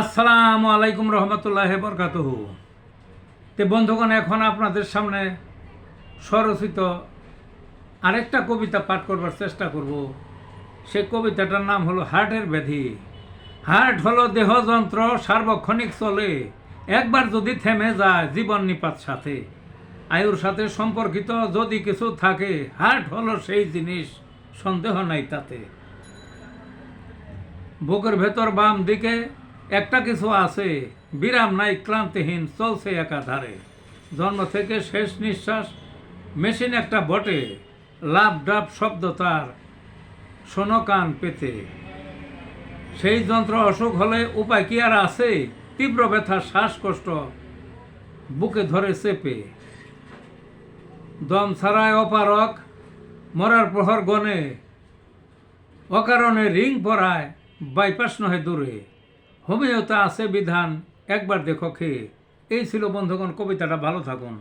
আসসালামু আলাইকুম রহমতুল্লাহ বরকাতহ। তে বন্ধুগণ, এখন আপনাদের সামনে স্বরচিত আরেকটা কবিতা পাঠ করবার চেষ্টা করব। সে কবিতাটার নাম হলো হার্টের ব্যাধি। হার্ট হলো দেহযন্ত্র, সার্বক্ষণিক চলে। একবার যদি থেমে যায় জীবন নিপাত সাথে। আয়ুর সাথে সম্পর্কিত যদি কিছু থাকে, হার্ট হলো সেই জিনিস, সন্দেহ নাই তাতে। বুকের ভেতর বাম দিকে একটা কিছু আছে। বিরাম নাই, ক্লান্তিহীন, চলছে একাধারে। জন্ম থেকে শেষ নিঃশ্বাস, মেশিন একটা বটে। লাভ ডাব শব্দ তার শোনো কান পেতে। সেই যন্ত্র অসুখ হলে উপায় কি আর আছে? তীব্র ব্যথা, শ্বাসকষ্ট, বুকে ধরে চেপে। দম ছাড়ায় অপারক মরার প্রহর গনে। অকারণে রিং পরায়, বাইপাস নহে দূরে। হোমিওতা আছে বিধান। একবার দেখো খেয়ে। এই ছিল বন্ধুগণ কবিতাটা ভালো থাকুন।